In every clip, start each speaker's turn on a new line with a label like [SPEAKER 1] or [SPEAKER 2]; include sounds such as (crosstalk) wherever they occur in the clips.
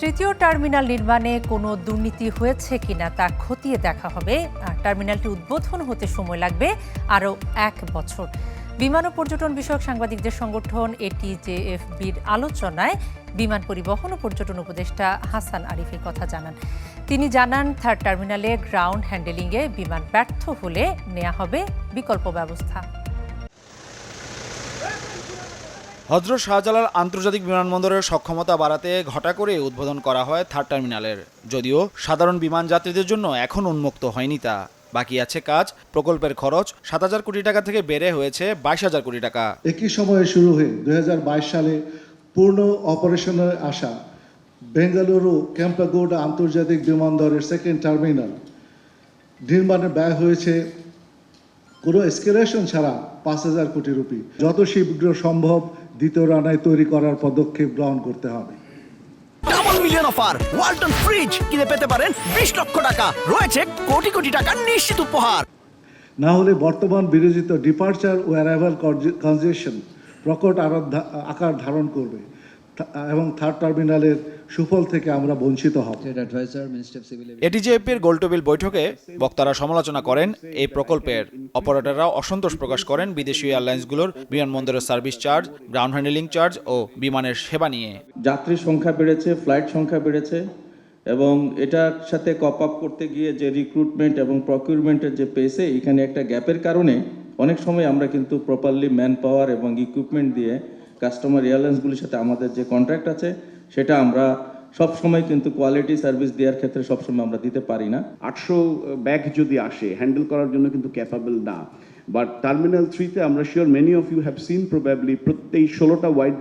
[SPEAKER 1] তৃতীয় টার্মিনাল নির্মাণে কোনো দুর্নীতি হয়েছে কিনা তা খতিয়ে দেখা হবে, আর টার্মিনালটি উদ্বোধন হতে সময় লাগবে আরও এক বছর। বিমান ও পর্যটন বিষয়ক সাংবাদিকদের সংগঠন এটিজেএফবির আলোচনায় বিমান পরিবহন ও পর্যটন উপদেষ্টা হাসান আরিফের কথা জানান। তিনি জানান, থার্ড টার্মিনালে গ্রাউন্ড হ্যান্ডেলিংয়ে বিমান ব্যর্থ হলে নেওয়া হবে বিকল্প ব্যবস্থা।
[SPEAKER 2] হজরত শাহজালাল আন্তর্জাতিক বিমানবন্দরের সক্ষমতা বাড়াতে ঘটা করে উদ্বোধন করা হয় থার্ড টার্মিনালের। যদিও সাধারণ বিমান যাত্রীদের জন্য এখন উন্মুক্ত হয়নি তা। বাকি আছে কাজ, প্রকল্পের খরচ সাত হাজার কোটি টাকা থেকে বেড়ে হয়েছে বাইশ হাজার কোটি টাকা।
[SPEAKER 3] একই সময়ে শুরু হয়ে দু হাজার বাইশ সালে পূর্ণ অপারেশনের আসা বেঙ্গালুরু ক্যাম্পাগোডা আন্তর্জাতিক বিমানবন্দরের সেকেন্ড টার্মিনাল। নির্মাণে ব্যয় হয়েছে কোনো এসকেলেশন ছাড়া পাঁচ হাজার কোটি রুপি। যত শীঘ্র সম্ভব দ্বিতীয় রানায় তৈরি করার পদক্ষেপ গ্রহণ করতে হবে।
[SPEAKER 4] Double million offer Walton fridge কিনে পেতে পারেন বিশ লক্ষ টাকা। রয়েছে কোটি কোটি টাকার নিশ্চিত উপহার।
[SPEAKER 3] না হলে বর্তমান বিরোধিত ডিপার্চার ও অ্যারাইভাল কনজেশন প্রকট আকার ধারণ করবে। এবং থার্ড টার্মিনালের সুফল থেকে আমরা বঞ্চিত হব.
[SPEAKER 2] এটিজেএফের গোলটেবিল বৈঠকে বক্তারা সমালোচনা করেন এই প্রকল্পের অপারেটররা অসন্তোষ প্রকাশ করেন বিদেশি এয়ারলাইন্সগুলোর বিমানবন্দরের service charge ground handling charge ও বিমানের সেবা নিয়ে
[SPEAKER 5] যাত্রী সংখ্যা বেড়েছে ফ্লাইট সংখ্যা বেড়েছে এবং এটার সাথে কপ আপ করতে গিয়ে যে রিক্রুটমেন্ট এবং প্রকিউরমেন্টের যে পেসে এখানে একটা গ্যাপের কারণে অনেক সময় আমরা কিন্তু প্রপারলি ম্যান পাওয়ার এবং ইকুইপমেন্ট দিয়ে কাস্টমার এয়ারলাইন্সগুলির সাথে আমাদের যে কন্ট্রাক্ট আছে সেটা আমরা সব সময় কিন্তু কোয়ালিটি সার্ভিস দেওয়ার ক্ষেত্রে সবসময় আমরা দিতে পারি না।
[SPEAKER 6] আটশো ব্যাগ যদি আসে হ্যান্ডেল করার জন্য কিন্তু ক্যাপাবল না। বাট টার্মিনাল থ্রিতে আমরা sure many of you have seen probably প্রত্যেক ষোলোটা হোয়াইট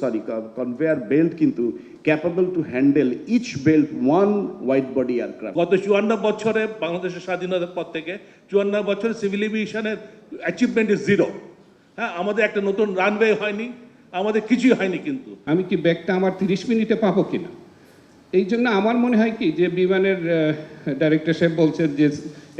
[SPEAKER 6] সরি কনভেয়ার বেল্ট কিন্তু capable to handle each belt one wide body aircraft
[SPEAKER 7] গত চুয়ান্ন বছরে বাংলাদেশের স্বাধীনতার পর থেকে চুয়ান্ন বছরে সিভিল এভিয়েশনের অ্যাচিভমেন্ট ইজ জিরো হ্যাঁ আমাদের একটা নতুন রানওয়ে হয়নি। আমাদের কিছুই হয়নি কিন্তু।
[SPEAKER 8] আমি কি ব্যাগটা আমার তিরিশ মিনিটে পাবো কিনা? এই জন্য আমার মনে হয় কি, যে বিমানের ডাইরেক্টর সাহেব বলছেন যে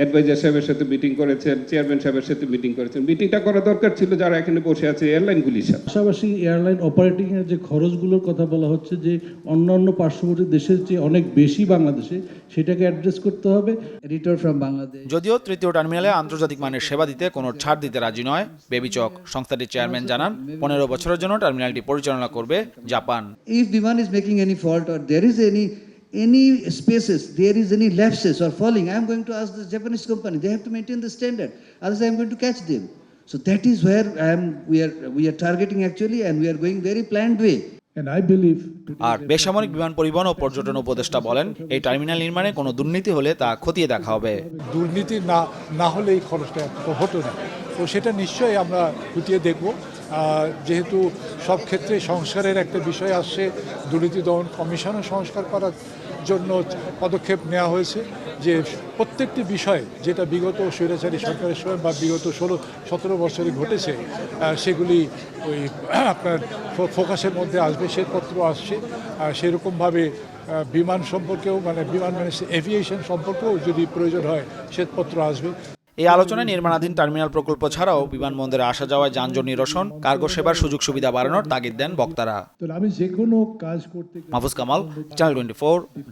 [SPEAKER 8] অ্যাডভাইজার সাহেবের সাথে মিটিং করেছেন চেয়ারম্যান সাহেবের সাথে মিটিং করেছেন। মিটিংটা করা দরকার ছিল যারা এখানে বসে আছে এয়ারলাইনগুলির সাথে।
[SPEAKER 9] পাশাপাশি এয়ারলাইন অপারেটিংয়ের যে খরচগুলোর কথা বলা হচ্ছে যে অন্যান্য পার্শ্ববর্তী দেশের চেয়ে অনেক বেশি বাংলাদেশে সেটাকে অ্যাড্রেস করতে হবে।
[SPEAKER 10] Editor ফ্রম বাংলাদেশ
[SPEAKER 2] যদিও তৃতীয় টার্মিনালে আন্তর্জাতিক মানের সেবা দিতে কোনো ছাড় দিতে রাজি নয় বেবিচক সংস্থাটির চেয়ারম্যান জানান পনেরো বছরের জন্য টার্মিনালটি পরিচালনা করবে Japan.
[SPEAKER 10] If Biman is making any fault or there is any any spaces, there is any lapses or falling, I am going to ask the Japanese company. They have to maintain the standard. Otherwise, I am going to catch them. So that is where I am. We are we are targeting actually, and we are going very planned way.
[SPEAKER 9] And I believe
[SPEAKER 2] আর বেসামরিক বিমান পরিবহন ও পর্যটন উপদেষ্টা বলেন এই terminal নির্মাণে কোনো দুর্নীতি হলে তা খতিয়ে দেখা হবে
[SPEAKER 11] দুর্নীতি না না হলে এই খরচটা এত হতো না তো সেটা নিশ্চয়ই আমরা খুঁটিয়ে দেখব যেহেতু সব ক্ষেত্রে সংস্কারের একটা বিষয় আসছে, দুর্নীতি দমন কমিশনও সংস্কার করার জন্য পদক্ষেপ নেওয়া হয়েছে যে প্রত্যেকটি বিষয় যেটা বিগত স্বৈরাচারী সরকারের সময় বা বিগত ষোলো, সতেরো বছরে ঘটেছে সেগুলি ওই (clears throat) আপনার ফোকাসের মধ্যে আসবে শ্বেতপত্র আসছে। আর সেরকমভাবে বিমান সম্পর্কেও মানে বিমান মানে এভিয়েশন সম্পর্কেও যদি প্রয়োজন হয় শ্বেতপত্র আসবে।
[SPEAKER 2] এই আলোচনায় নির্মাণাধীন টার্মিনাল প্রকল্প ছাড়াও বিমানবন্দরে আসা যাওয়ায় যানজট নিরসন কার্গো সেবার সুযোগ সুবিধা বাড়ানোর তাগিদ দেন বক্তারা।
[SPEAKER 9] আমি যে কোনো কাজ করতে
[SPEAKER 2] মাহফুজ কামাল চ্যানেল টোয়েন্টি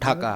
[SPEAKER 2] ঢাকা।